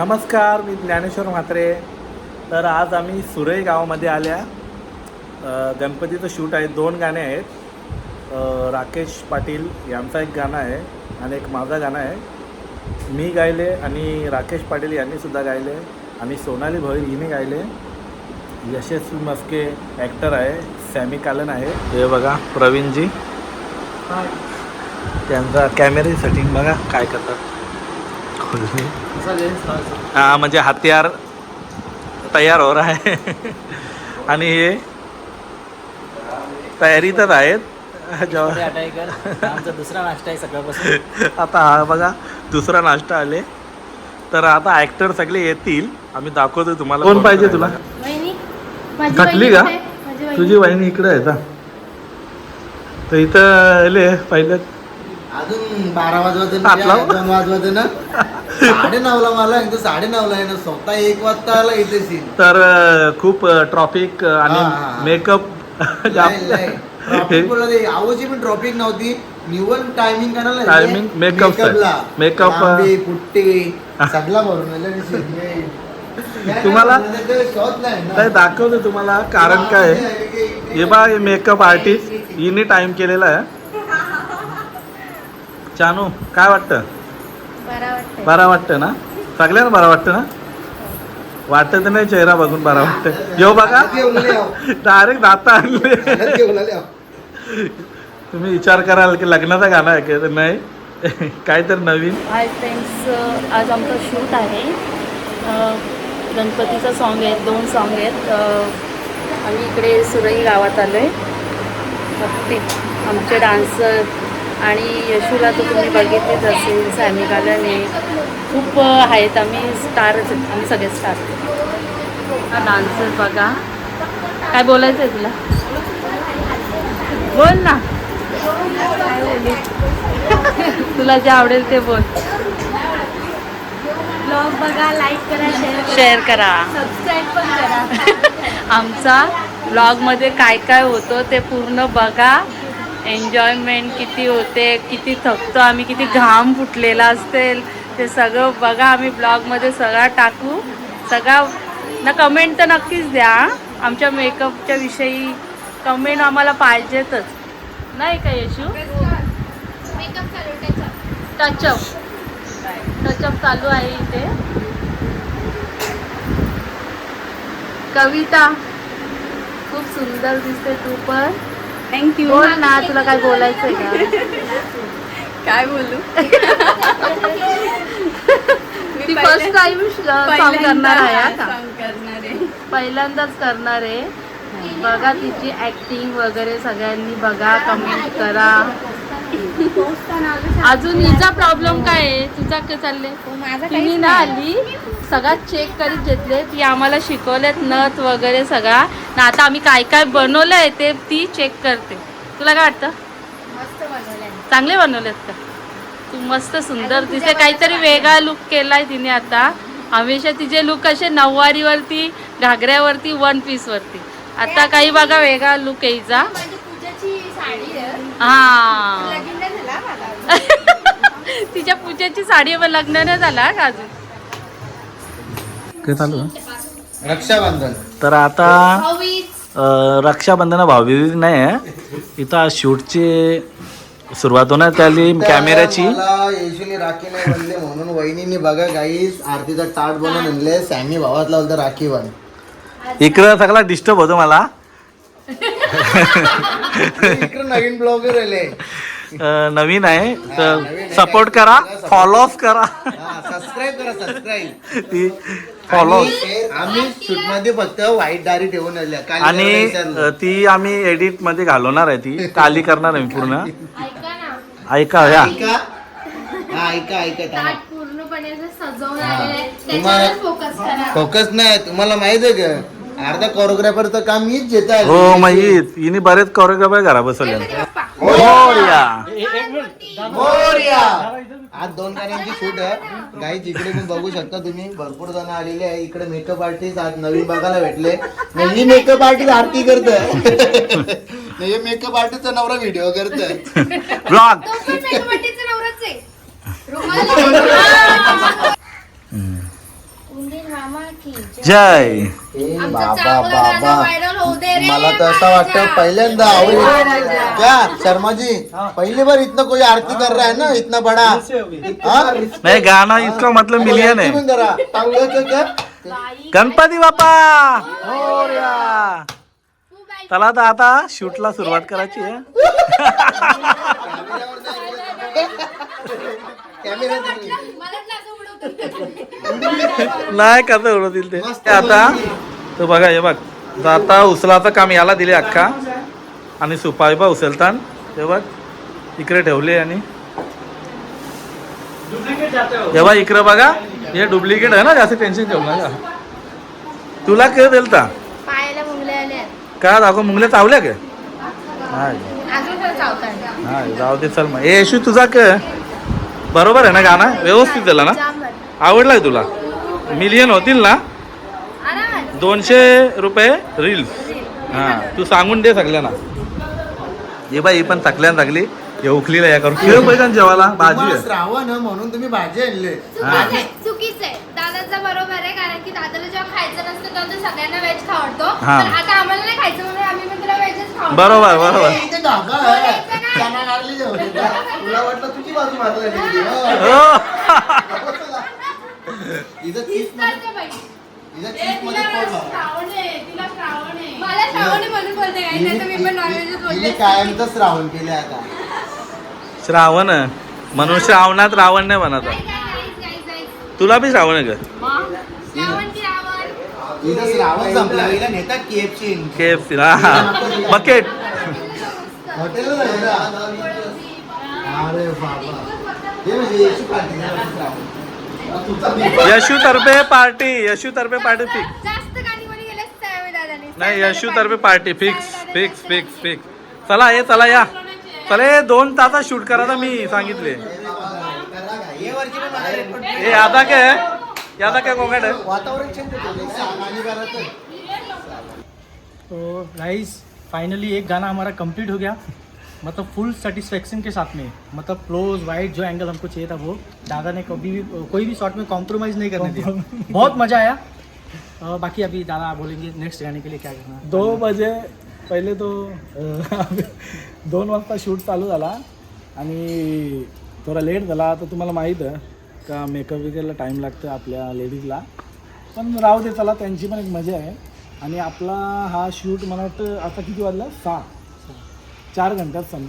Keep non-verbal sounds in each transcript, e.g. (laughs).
नमस्कार मी ज्ञानेश्वर म्हात्रे. तर आज आम्ही सुरई गावामध्ये आल्या. गणपतीचं शूट आहे. दोन गाणे आहेत. राकेश पाटील यांचा एक गाणं आहे आणि एक माझं गाणं आहे. मी गायले आणि राकेश पाटील यांनीसुद्धा गायले आणि सोनाली भोईर हिने गायले. यशस्वी मस्के ॲक्टर आहे. सॅमी कालन आहे. हे बघा प्रवीणजी. त्यांचा कॅमेरे सेटिंग बघा काय करतात. हा म्हणजे हत्यार तयार हो रहा है. आणि हे तयारीतच आहेत. जेव्हा दुसरा नाश्ता आहे सकाळपासून. आता हा बघा दुसरा नाश्ता आले. तर आता ॲक्टर सगळे येतील. आम्ही दाखवतो तुम्हाला. कोण पाहिजे तुला? थकली का? तुझी वहिनी इकडे आहे का तर इथं आले पहिले. अजून बारा वाजवायचे वाजवायचे ना? साडे नऊला मला एकदा साडे नऊला आहे ना स्वतः एक वाजता आला इथे सीन तर खूप ट्रॉफिक आणि. मेकअप आवची पण ट्रॉफिक नव्हती. निवल टायमिंग करायला चा. Makeup, लांबी, पुट्टी सगळा भरून (laughs) तुम्हाला-. काय दाखवतो तुम्हाला कारण काय? हे बा मेकअप आर्टिस्ट हिने टाइम केलेला आहे. चानू काय वाटतं? बरं वाटतं ना? सगळ्यांना बरा वाटतं ना? वाटत नाही चेहरा बघून बरा वाटतं येऊ बघा. डायरेक्ट दाता आणले. तुम्ही विचार कराल की लग्नाचं गाणं आहे की? नाही. काय तर नवीन हाय फ्रेंड्स आज आमचं शूट आहे. गणपतीचं सॉन्ग आहेत दोन सॉन्ग आहेत. आम्ही इकडे सुरई गावात आलो आहे आमचे डान्सर आणि यशूला तर तुम्ही बघितलेच असेल सॅमी गाल्याने खूप आहेत. आम्ही स्टारच आहेत आम्ही सगळे स्टार. हा डान्सर बघा. काय बोलायचं आहे तुला? बोल ना. (laughs) तुला जे आवडेल ते बोल. ब्लॉग बघा लाईक करा शेअर करा. शेअर करा. सबस्क्राईब पण करा. (laughs) आमचा ब्लॉगमध्ये काय काय होतं ते पूर्ण बघा. एन्जॉयमेंट किती होते किती थकतो आम्ही किती घाम फुटलेला असेल ते सगळं बघा आम्ही ब्लॉगमध्ये सगळा टाकू. सगळा ना कमेंट तर नक्कीच द्या आमच्या मेकअपच्या विषयी कमेंट आम्हाला पाहिजेतच. नाही का येशू? टचअप टचअप चालू आहे इथे. कविता खूप सुंदर दिसते तू पण. थँक्यू बोल ना तुला काय बोलायचंय का? काय बोलू? ती फर्स्ट टाइम सॉन्ग करणार आहे आता करणार आहे. पहिल्यांदाच करणार आहे. बघा तिची ऍक्टिंग वगैरे सगळ्यांनी बघा कमेंट करा. अजून हिचा प्रॉब्लेम काय आहे? तुझा काय चाललंय माझा तिने ना आली सगळा चेक करीत घेतले ती आम्हाला शिकवलेत नथ वगैरे सगळा. ना आता आम्ही काय काय बनवलंय ते ती चेक करते. तुला काय वाटतं? चांगले बनवलेत का? तू मस्त सुंदर. तिचे काहीतरी वेगळा लुक केलाय तिने आता. हमेशा तिचे लुक असे नऊवारीवरती घागऱ्यावरती वन पीसवरती आता काही बघा वेगळा लुक यायचा आहे. हा लगीन नाही झाला मला तिच्या पूजेची साडी लग्न नाही झाला का अजून. काय चालू रक्षाबंधन. तर आता अ, रक्षाबंधन भाऊबीज नाही आहे. इथं आज शूटची सुरुवात होणार त्याली कॅमेऱ्याची. मला येशूने राखी नाही बनले म्हणून वहिनीने बघा गाईस आरतीचा ताट बनवून आणले सॅमी भावात लावलं राखी बन इकडं सगळा डिस्टर्ब होतो मला. इकडे नवीन ब्लॉगर आले. अ, नवीन आहे. तर सपोर्ट करा फॉलो करा. सबस्क्राईब करा सबस्क्राईब ती फॉलो आम्ही शूटमध्ये फक्त वाईट दारी ठेवून आल्या काल आणि जरा अ, विचारलं. ती आम्ही एडिटमध्ये घालवणार आहे ती. काली करणार आहे मी पूर्ण. ऐका ना. ऐका या. ऐका हा ऐका ऐका ताट थांबा. पूर्णपणे असं सजवून. आलेलं आहे. तुम्हाला- त्याच्यावर फोकस करा. फोकस नाही तुम्हाला माहीत आहे का? अर्धा कोरिओग्राफरचं काम मीच घेत आहे. हो मग हिने बरेच कोरिओग्राफर घरा बसवले. मोरया. मोरया. आज दोन गाण्यांची शूट आहे. गाई जिकडे पण बघू शकता तुम्ही. भरपूर जण आलेले आहे. इकडे मेकअप आर्टिस्ट आज नवीन बघायला भेटले. ही मेकअप आर्टिस्ट आरती करत हे मेकअप आर्टिस्टचा नवरा व्हिडिओ करत ब्लॉग आहे. (laughs) रुमाल जय. बाबा बाबा मला तर असं वाटतं. पहिल्यांदा आवडेल क्या शर्मा जी पहली बार इतना कोई आरती कर रहा है ना इतना बड़ा हाँ? नाही गाणं इतका मतलब मिलियन आहे? गणपती बाप्पा मोरया. चला तर आता शूटला सुरुवात करायची आहे कॅमेरा. नाही कसं उडवतील ते? ते आता तर बघा हे बघ. आता उचलाचं काम याला दिले अख्खा. आणि सुपारी पण उचलतान. ते बघ इकडे ठेवले आणि हे. बघ इकडे बघा. हे डुप्लिकेट आहे ना जास्त टेन्शन ठेवू नका. तुला काय दिलता? पायाला मुंगले आले. का दाखव मुंगल्या चावल्या का? हा अजून पण चावतात हा जाऊ दे चल मग. ए यशू तुझा क बरोबर आहे ना गाणं? व्यवस्थित झाला ना? बरं. आवडलाय तुला? मिलियन होतील ना. दोनशे रुपये रील्स हा तू सांगून दे सगळ्यांना. ये बाई ही पण थकल्यान लागली हे उखलीला या करून. किती पैसा जेवायला? भाजी आहे. श्रावण आहे म्हणून तुम्ही भाजी आणले. चुकीचं आहे. चुकीचं आहे. दादाचं बरोबर आहे कारण की दादाला जेव्हा खायचं नसतं तेव्हा तो सगळ्यांना व्हेज खावडतो. हा. पण आता आम्हाला नाही खायचं म्हणून आम्ही पण तुला व्हेजच खावडतो. बरोबर बरोबर. इथे धागा आहे. तुला वाटलं तुझी बाजू मारला हो. इथं (laughs) तीच चीजमध्ये करते बाई. इथं चीजमध्ये पोट लावा. मला श्रावणी म्हणून बोलते काही नाही तर मी पण नॉनव्हेजच तिने बोलते. कायमचं श्रावण केले आता. श्रावण? म्हणून श्रावणात रावण नाही म्हणत. तुला बी श्रावण आहे का? श्रावण की रावण इथं श्रावण संपला. हिला नेतात KFC K F C bucket हॉटेलला अरे बाबा. हे म्हणजे येशू पार्टी नाही, श्रावण. (laughs) यशू तर्फे पार्टी यशू तर्फे पार्टी फिक्स नाही यशू तर्फे party. Fix fix fix fix चला ये चला या. चला हे दोन तासात शूट करायला मी सांगितले. हे. हे आता काय आता काय आहे? वातावरण तो गाइस फाइनली एक गाना हमारा कंप्लीट हो गया. मतलब फुल सेटिस्फेक्शन के साथ में मतलब क्लोज वाइड जो एंगल हमको चाहिए था वो दादा ने कभी भी कोई भी शॉट में कॉम्प्रोमाइज़ नहीं करने दिया। बहुत मज़ा आया। अ, बाकी अभी दादा बोलेंगे नेक्स्ट गाने के लिए क्या करना दो बजे पहिले तो दोन वाजता शूट चालू झाला आणि थोडा लेट झाला तर तुम्हाला माहीत आहे का मेकअप वगैरेला टाईम लागतं आपल्या लेडीजला पण राहू दे चला त्यांची पण एक मजा आहे. आणि आपला हा शूट मला वाटतं आता किती वाजला? सहा. चार घंट्यात सं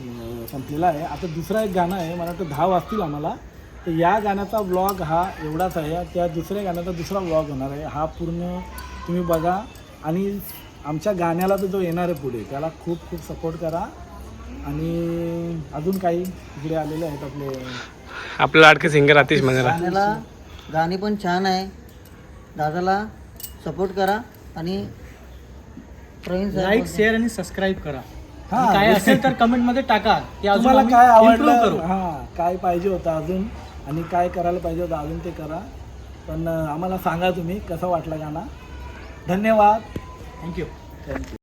संपलेला आहे. आता दुसरा एक गाणं आहे मला वाटतं दहा वाजतील आम्हाला. तर या गाण्याचा ब्लॉग हा एवढाच आहे. त्या दुसऱ्या गाण्याचा दुसरा ब्लॉग होणार आहे. हा पूर्ण तुम्ही बघा. आणि आमच्या गाण्याला तर जो येणार आहे पुढे. त्याला खूप खूप सपोर्ट करा. आणि अजून काही इकडे आलेले आहेत आपले आपला लाडके सिंगर आतिश मंगला गाण्याला गाणी पण छान आहे. दादाला सपोर्ट करा. आणि प्रवीण लाईक शेअर आणि सबस्क्राईब करा. हा, काय असेल (laughs) तर कमेंटमध्ये टाका. की अजून तुम्हाला आम्ही काय improve आवडलं? करू. हां काय पाहिजे होतं अजून? आणि काय करायला पाहिजे होतं अजून ते करा. पण अं, आम्हाला सांगा तुम्ही कसा वाटला गाणं? धन्यवाद. Thank you thank you